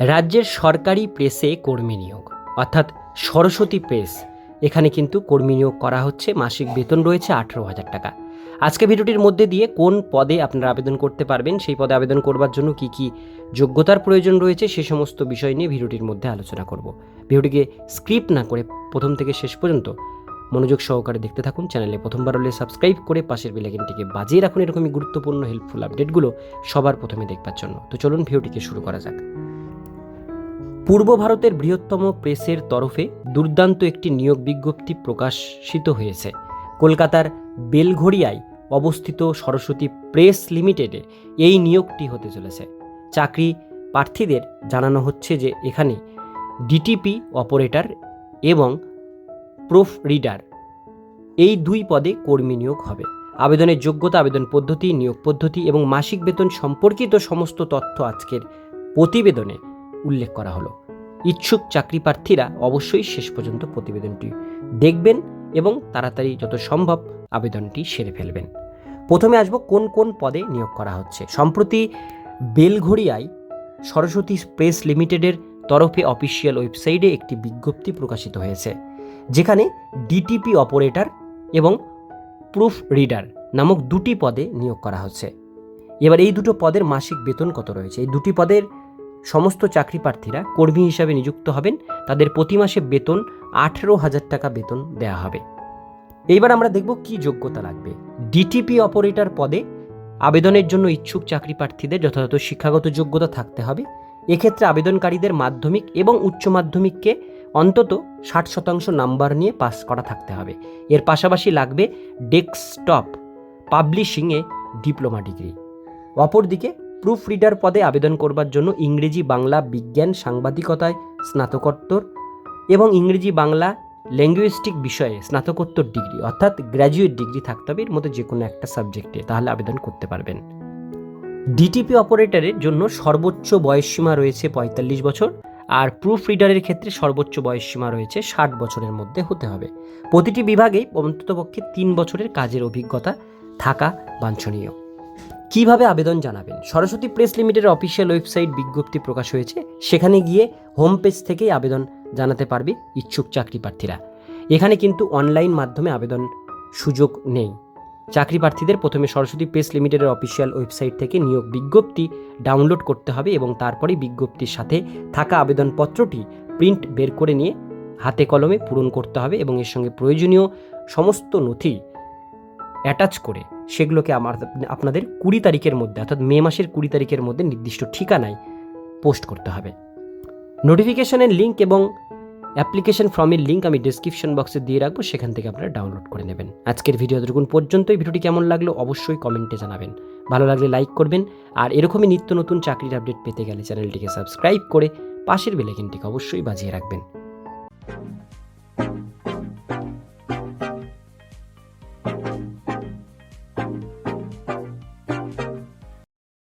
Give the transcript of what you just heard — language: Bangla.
রাজ্যের সরকারি প্রেসে কর্মী নিয়োগ। অর্থাৎ সরস্বতী প্রেস। এখানে কিন্তু কর্মী নিয়োগ করা হচ্ছে, মাসিক বেতন রয়েছে আঠেরো হাজার টাকা। আজকে ভিডিওটির মধ্যে দিয়ে কোন পদে আপনারা আবেদন করতে পারবেন, সেই পদে আবেদন করবার জন্য কি কি যোগ্যতার প্রয়োজন রয়েছে, সে সমস্ত বিষয় নিয়ে ভিডিওটির মধ্যে আলোচনা করব। ভিডিওটিকে স্ক্রিপ্ট না করে প্রথম থেকে শেষ পর্যন্ত মনোযোগ সহকারে দেখতে থাকুন, চ্যানেলে প্রথমবার হলে সাবস্ক্রাইব করে পাশের বেলাইকনটিকে বাজিয়ে রাখুন। এরকমই গুরুত্বপূর্ণ হেল্পফুল আপডেটগুলো সবার প্রথমে দেখবার জন্য। তো চলুন ভিডিওটিকে শুরু করা যাক। পূর্ব ভারতের বৃহত্তম প্রেসের তরফে দুর্দান্ত একটি নিয়োগ বিজ্ঞপ্তি প্রকাশিত হয়েছে। কলকাতার বেলঘড়িয়ায় অবস্থিত সরস্বতী প্রেস লিমিটেডে এই নিয়োগটি হতে চলেছে। চাকরি প্রার্থীদের জানানো হচ্ছে যে এখানে ডিটিপি অপারেটর এবং প্রুফ রিডার এই দুই পদে কর্মী নিয়োগ হবে। আবেদনের যোগ্যতা, আবেদন পদ্ধতি, নিয়োগ পদ্ধতি এবং মাসিক বেতন সম্পর্কিত সমস্ত তথ্য আজকের প্রতিবেদনে উল্লেখ করা হলো। ইচ্ছুক চাকরি প্রার্থীরা অবশ্যই শেষ পর্যন্ত প্রতিবেদনটি দেখবেন এবং তাড়াতাড়ি যত সম্ভব আবেদনটি সেরে ফেলবেন। প্রথমে আসব কোন কোন পদে নিয়োগ করা হচ্ছে। সম্প্রতি বেলঘড়িয়ায় সরস্বতী প্রেস লিমিটেডের তরফে অফিসিয়াল ওয়েবসাইটে একটি বিজ্ঞপ্তি প্রকাশিত হয়েছে, যেখানে ডিটিপি অপারেটর এবং প্রুফ রিডার নামক দুটি পদে নিয়োগ করা হচ্ছে। এবার এই দুটো পদের মাসিক বেতন কত রয়েছে? এই দুটি পদের সমস্ত চাকরি প্রার্থীরা কর্মী হিসাবে নিযুক্ত হবেন। তাদের প্রতি মাসে বেতন আঠেরো হাজার টাকা বেতন দেওয়া হবে। এইবার আমরা দেখব কি যোগ্যতা লাগবে। ডিটিপি অপারেটর পদে আবেদনের জন্য ইচ্ছুক চাকরি প্রার্থীদের যথাযথ শিক্ষাগত যোগ্যতা থাকতে হবে। এক্ষেত্রে আবেদনকারীদের মাধ্যমিক এবং উচ্চ মাধ্যমিককে অন্তত ষাট শতাংশ নাম্বার নিয়ে পাস করা থাকতে হবে। এর পাশাপাশি লাগবে ডেস্কটপ পাবলিশিংয়ে ডিপ্লোমা ডিগ্রি। অপরদিকে প্রুফ রিডার পদে আবেদন করবার জন্য ইংরেজি বাংলা বিজ্ঞান সাংবাদিকতায় স্নাতকোত্তর এবং ইংরেজি বাংলা ল্যাঙ্গুয়েস্টিক বিষয়ে স্নাতকোত্তর ডিগ্রি অর্থাৎ গ্র্যাজুয়েট ডিগ্রি থাকতে হবে। এর মধ্যে যে কোনো একটা সাবজেক্টে তাহলে আবেদন করতে পারবেন। ডিটিপি অপারেটরের জন্য সর্বোচ্চ বয়সসীমা রয়েছে পঁয়তাল্লিশ বছর আর প্রুফ রিডারের ক্ষেত্রে সর্বোচ্চ বয়সসীমা রয়েছে ষাট বছরের মধ্যে হতে হবে। প্রতিটি বিভাগেই অন্ততপক্ষে তিন বছরের কাজের অভিজ্ঞতা থাকা বাঞ্ছনীয়। কীভাবে আবেদন জানাবেন? সরস্বতী প্রেস লিমিটেডের অফিসিয়াল ওয়েবসাইট বিজ্ঞপ্তি প্রকাশ হয়েছে। সেখানে গিয়ে হোম পেজ থেকেই আবেদন জানাতে পারবে ইচ্ছুক চাকরি প্রার্থীরা। এখানে কিন্তু অনলাইন মাধ্যমে আবেদন সুযোগ নেই। চাকরি প্রার্থীদের প্রথমে সরস্বতী প্রেস লিমিটেডের অফিসিয়াল ওয়েবসাইট থেকে নিয়োগ বিজ্ঞপ্তি ডাউনলোড করতে হবে এবং তারপরেই বিজ্ঞপ্তির সাথে থাকা আবেদনপত্রটি প্রিন্ট বের করে নিয়ে হাতে কলমে পূরণ করতে হবে এবং এর সঙ্গে প্রয়োজনীয় সমস্ত নথি অ্যাটাচ করে সেগুলোকে আমার আপনাদের কুড়ি তারিখের মধ্যে, অর্থাৎ মে মাসের কুড়ি তারিখের মধ্যে নির্দিষ্ট ঠিকানায় পোস্ট করতে হবে। নোটিফিকেশনের লিঙ্ক এবং অ্যাপ্লিকেশন ফর্মের লিঙ্ক আমি ডিসক্রিপশন বক্সে দিয়ে রাখব, সেখান থেকে আপনারা ডাউনলোড করে নেবেন। আজকের ভিডিও এতটুকুন পর্যন্তই। ভিডিওটি কেমন লাগল অবশ্যই কমেন্টে জানাবেন। ভালো লাগলে লাইক করবেন। আর এরকমই নিত্য নতুন চাকরির আপডেট পেতে গেলে চ্যানেলটিকে সাবস্ক্রাইব করে পাশের বেলাইকনটিকে অবশ্যই বাজিয়ে রাখবেন।